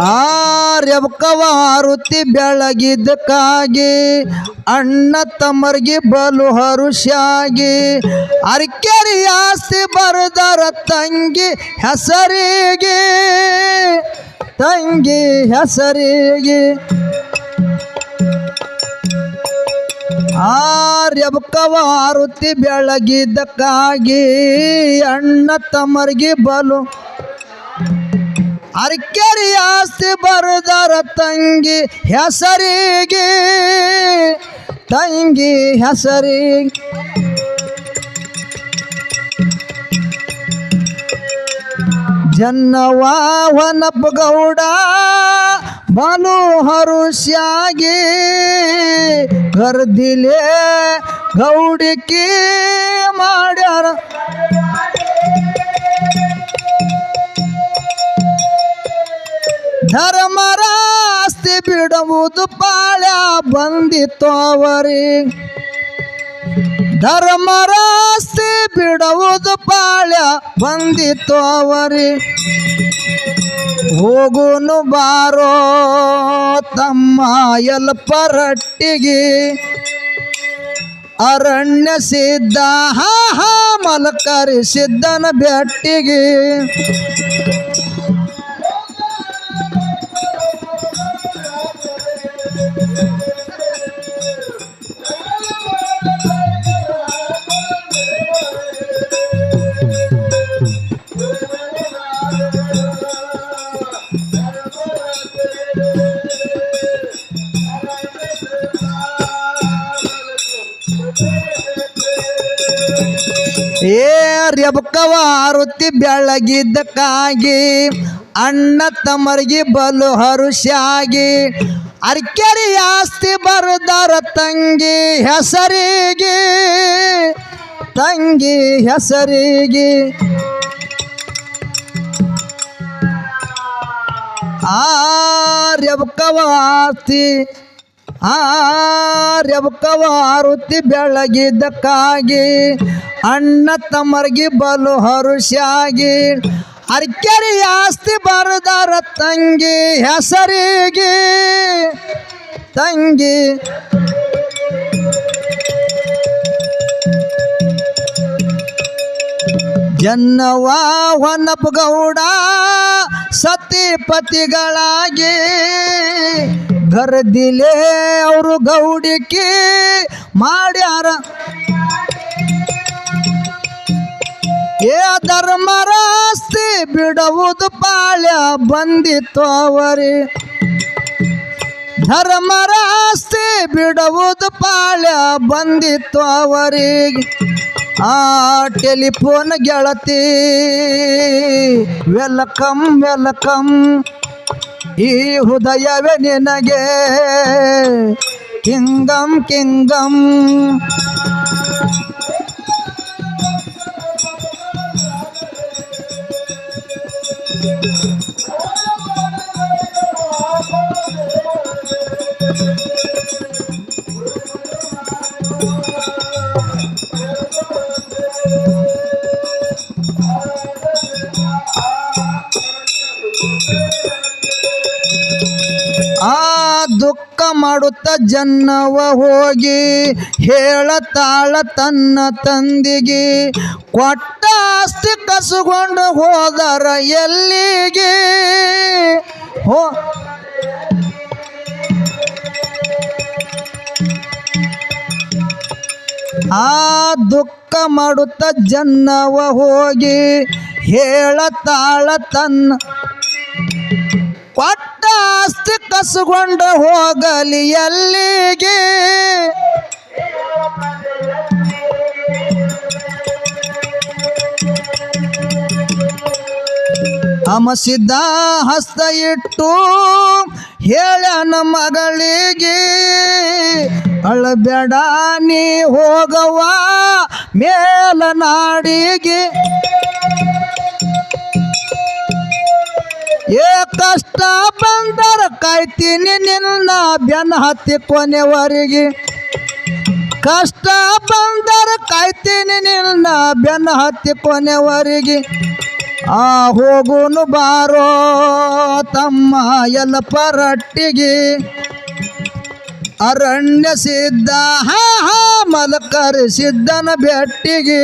ಆರ್ಯವಕವ ಆರುತಿ ಬೆಳಗಿದ್ದಕ್ಕಾಗಿ ಅಣ್ಣ ತಮ್ಮರಿಗೆ ಬಲು ಹರುಷಾಗಿ ಅರ್ಕೆರಿ ಆಸ್ತಿ ಬರದರ ತಂಗಿ ಹೆಸರಿಗೆ ತಂಗಿ ಹೆಸರಿಗೆ. ಆರ್ಯವಕವಾರುತಿ ಬೆಳಗಿದ್ದಕ್ಕಾಗಿ ಅಣ್ಣ ತಮ್ಮರಿಗೆ ಬಲು ಅರ್ಕೆರಿ ಆಸ್ತಿ ಬರುದರ ತಂಗಿ ಹೆಸರಿಗೆ ತಂಗಿ ಹೆಸರಿಗೆ ಜನ್ನವಾಹನಪ್ಪ ಗೌಡ ಮನೋಹರು ಹರುಷ್ಯಾಗಿ ಕರ್ದಿಲೆ ಗೌಡಿಕೆ ಮಾಡ್ಯಾರ. ಧರ್ಮರಾಸ್ತಿ ಬಿಡುವುದು ಪಾಳ್ಯ ಬಂದಿತ್ತೋವರಿ ಧರ್ಮರಾಸ್ತಿ ಬಿಡುವುದು ಪಾಳ್ಯ ಬಂದಿತ್ತೋವರಿ ಹೋಗುನು ಬಾರೋ ತಮ್ಮ ಎಲ್ಪರಟ್ಟಿಗೆ. ಅರಣ್ಯ ಸಿದ್ಧ, ಹಾ ಹಾ ಮಲಕರಿ ಸಿದ್ಧನ ಬೆಟ್ಟಿಗೆ. ಏ ಬೆಳಗಿದ್ದಕ್ಕಾಗಿ ಅಣ್ಣ ತಮ್ಮರಿಗೆ ಬಲು ಹರುಷಾಗಿ ಅರ್ಕೆರಿ ಆಸ್ತಿ ಬರದರ ತಂಗಿ ಹೆಸರಿಗೆ ತಂಗಿ ಹೆಸರಿಗೆ. ಆರ್ಯವಕವಾರುತಿ ಆಸ್ತಿ ಆರ್ಯವಕವ ಆರುತಿ ಬೆಳಗಿದ್ದಕ್ಕಾಗಿ ಅಣ್ಣ ತಮ್ಮರ್ಗಿ ಬಲು ಹರುಷಾಗಿ ಅರ್ಕೆರಿ ಆಸ್ತಿ ಬರದಾರ ತಂಗಿ ಹೆಸರಿಗೆ. ತಂಗಿ. ಜನ್ನವಾ ಹೊನ್ನಪ್ಪ ಗೌಡ ಸತಿಪತಿಗಳಾಗಿ ಗರ್ದಿಲೆ ಅವರು ಗೌಡಿಕೆ ಮಾಡ್ಯಾರ. ಏ ಧರ್ಮರಾಸ್ತಿ ಬಿಡ ಬಿಡುವುದು ಪಾಳ್ಯ ಬಂದಿತ್ತು ಅವರಿ. ಧರ್ಮರಾಸ್ತಿ ಬಿಡುವುದು ಪಾಳ್ಯ ಬಂದಿತ್ತು ಅವರಿಗೆ ಆ ಟೆಲಿಫೋನ್ ಗೆಳತಿ, ವೆಲ್ಕಮ್ ವೆಲ್ಕಮ್. ಈ ಹೃದಯವೇ ನಿನಗೆ ಕಿಂಗಂ ಕಿಂಗಂ ಮಾಡುತ್ತ ಜನ್ನವ ಹೋಗಿ ಹೇಳತಾಳ ತನ್ನ ತಂದಿಗೆ. ಕೊಟ್ಟ ಆಸ್ತಿ ಕಸುಗೊಂಡು ಹೋದರ ಎಲ್ಲಿಗೆ? ಹೋ. ಆ ದುಃಖ ಮಾಡುತ್ತ ಜನ್ನವ ಹೋಗಿ ಹೇಳತಾಳ ತನ್ನ ಕೊಟ್ಟ ಆಸ್ತಿ ಕಸುಕೊಂಡು ಹೋಗಲಿ ಎಲ್ಲಿಗೆ? ಅಮಸಿದ್ದ ಹಸ್ತ ಇಟ್ಟು ಹೇಳನ ಮಗಳಿಗೆ ಅಳಬೇಡ ನೀ ಹೋಗವ ಮೇಲನಾಡಿಗೆ. ಏ ಕಷ್ಟ ಬಂದರ ಕಾಯ್ತೀನಿ ನಿನ್ನ ಬೆನ್ನ ಹತ್ತಿ ಕೊನೆವರೆಗೆ. ಕಷ್ಟ ಬಂದರ ಕಾಯ್ತೀನಿ ನಿನ್ನ ಬೆನ್ನ ಹತ್ತಿ ಕೊನೆವರೆಗೆ. ಆ ಹೋಗುನು ಬಾರೋ ತಮ್ಮ ಎಲ್ಲ ಪರಟ್ಟಿಗೆ ಅರಣ್ಯ ಸಿದ್ಧ, ಹಾ ಹಾ ಮಲಕರಿ ಸಿದ್ಧನ ಬೆಟ್ಟಿಗೆ.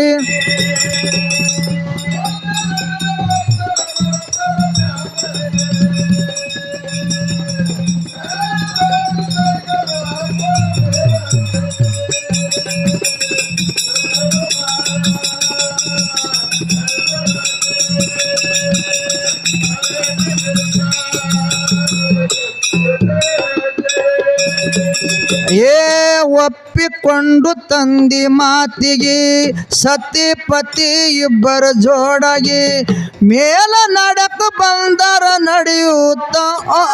ಒಪ್ಪಿಕೊಂಡು ತಂದಿ ಮಾತಿಗೆ ಸತಿ ಪತಿ ಇಬ್ಬರ ಜೋಡಾಗಿ ಮೇಲ ನಡಕ ಬಂದರ ನಡೆಯುತ್ತ ಆ.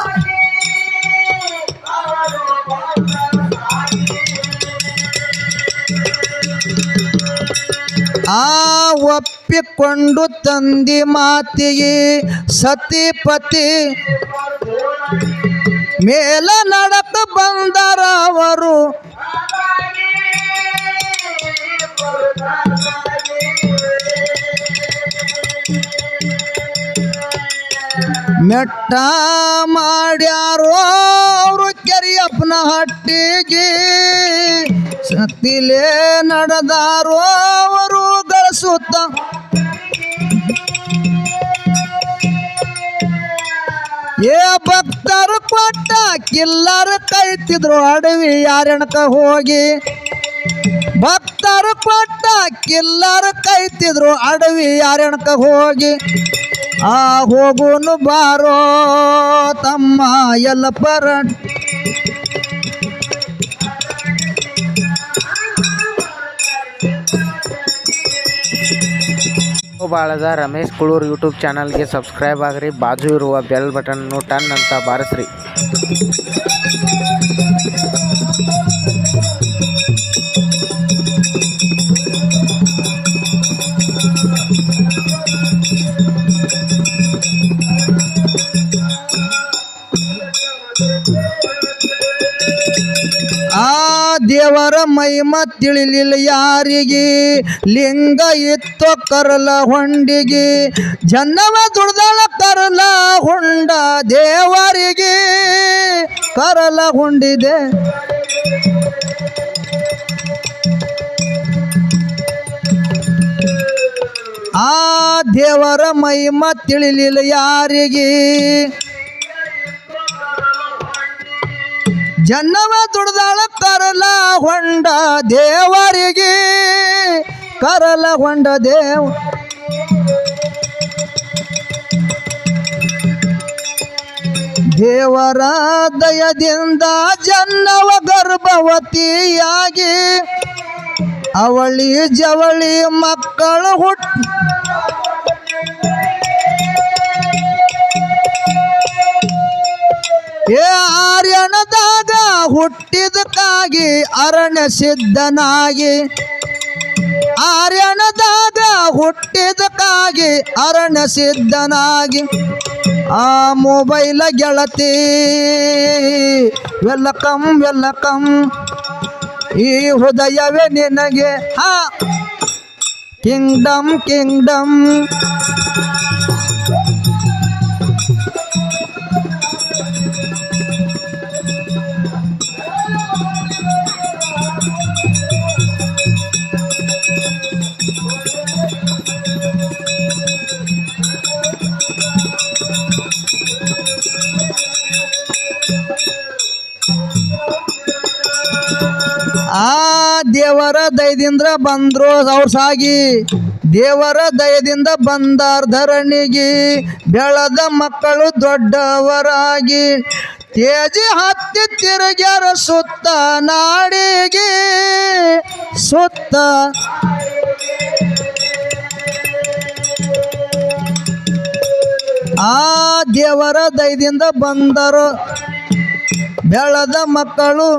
ಒಪ್ಪಿಕೊಂಡು ತಂದಿ ಮಾತಿಗೆ ಸತಿ ಪತಿ ಮೇಲ ನಡಕ ಬಂದರ ಅವರು ಮೆಟ್ಟ ಮಾಡ್ಯಾರೋ ಅವರು ಕೆರಿಯಪ್ಪನ ಹಟ್ಟಿಗೆ. ಸತ್ತಿಲೇ ನಡೆದಾರೋ ಅವರು ಗಳಿಸುತ್ತ. ಏ ಭಕ್ತರು ಕೊಟ್ಟ ಕಿಲ್ಲರು ಕೈತಿದ್ರು ಅಡವಿ ಯಾರೆಣಕ ಹೋಗಿ. ಭಕ್ತರು ಕೊಟ್ಟ ಕಿಲ್ಲರು ಕೈತಿದ್ರು ಅಡವಿ ಯಾರೆಣಕ ಹೋಗಿ. ಆ ಹೋಗುನು ಬಾರೋ ತಮ್ಮ ಎಲ್ಲ ಪರ ಬಾಳದ ರಮೇಶ್ ಕುಳೂರ್ ಯೂಟ್ಯೂಬ್ ಚಾನಲ್ಗೆ ಸಬ್ಸ್ಕ್ರೈಬ್ ಆಗ್ರಿ ಬಾಜು ಇರುವ ಬೆಲ್ ಬಟನ್ನು ಟನ್ ಅಂತ ಬಾರಿಸ್ರಿ. ಆ ದೇವರ ಮಹಿಮ ತಿಳಿಲಿಲ್ಲ ಯಾರಿಗೆ? ಲಿಂಗ ಇತ್ತು ಕರಲ ಹೊಂಡಿಗೆ. ಜನ್ನವ ದುಡ್ದಳ ಕರಲ ಹೊಂಡ ದೇವರಿಗೆ. ಕರಲ ಹೊಂಡಿದೆ. ಆ ದೇವರ ಮಹಿಮ ತಿಳಿಲಿಲ್ಲ ಯಾರಿಗೆ? ಜನ್ನವ ದುಡ್ದಾಳ ಕರಲ ಹೊಂಡ ದೇವರಿಗೆ. ಕರಲ ಹೊಂಡ ದೇವ. ದೇವರ ದಯದಿಂದ ಜನ್ನವ ಗರ್ಭವತಿಯಾಗಿ ಅವಳಿ ಜವಳಿ ಮಕ್ಕಳು ಹುಟ್ಟ ಏ ಆರ್ಯನದಾಗ ಹುಟ್ಟಿದಕ್ಕಾಗಿ ಅರಣ್ಯ ಸಿದ್ಧನಾಗಿ ಆರ್ಯನದಾಗ ಹುಟ್ಟಿದಕ್ಕಾಗಿ ಅರಣ್ಯ ಸಿದ್ಧನಾಗಿ ಆ ಮೊಬೈಲ ಗೆಳತಿ ವೆಲ್ಲಕಂ ವೆಲ್ಲಕಂ ಈ ಹೃದಯವೇ ನಿನಗೆ, ಹಾ. Kingdom kingdom. ಆ ದೇವರ ದಯದಿಂದ ಬಂದ್ರು ಅವ್ರ ಸಾಗಿ. ದೇವರ ದಯದಿಂದ ಬಂದಾರ್ ಧರಣಿಗೆ. ಬೆಳದ ಮಕ್ಕಳು ದೊಡ್ಡವರಾಗಿ. ತೇಜಿ ಹತ್ತಿ ತಿರುಗ್ಯಾರ ಸುತ್ತ ನಾಡಿಗೆ. ಸುತ್ತ ಆ ದೇವರ ದಯದಿಂದ ಬಂದರು. ಬೆಳೆದ ಮಕ್ಕಳು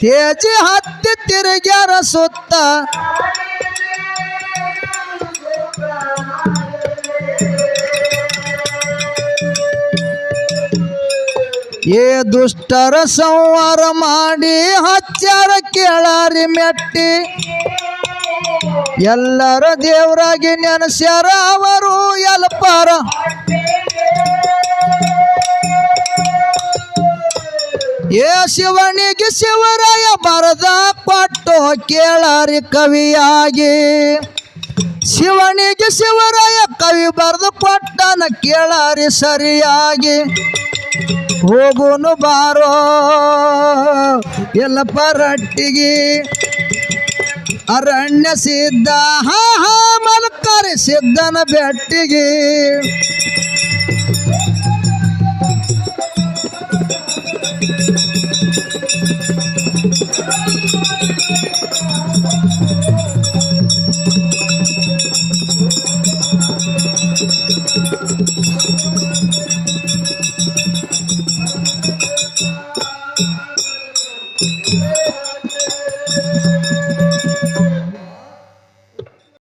ತೇಜಿ ಹತ್ತಿ ತಿರುಗ್ಯಾರ ಸುತ್ತ ಏ ದುಷ್ಟರ ಸಂವಾರ ಮಾಡಿ, ಹಚ್ಚಾರ ಕೇಳಾರಿ ಮೆಟ್ಟಿ. ಎಲ್ಲರ ದೇವರಾಗಿ ನೆನೆಸ್ಯಾರ ಅವರು ಎಲ್ಪಾರ ಏ ಶಿವನಿಗೆ ಶಿವರಾಯ ಬರದ ಪಟ್ಟು ಕೇಳಾರಿ ಕವಿಯಾಗಿ. ಶಿವನಿಗೆ ಶಿವರಾಯ ಕವಿ ಬರೆದು ಪಟ್ಟನ ಕೇಳಾರಿ ಸರಿಯಾಗಿ. ಹೋಗುನು ಬಾರೋ ಎಲ್ಲ ಪರಟ್ಟಿಗೆ ಅರಣ್ಯ ಸಿದ್ಧ ಹಾ ಹಾ ಮಲ್ಕರಿ ಸಿದ್ಧನ ಬೆಟ್ಟಿಗೆ.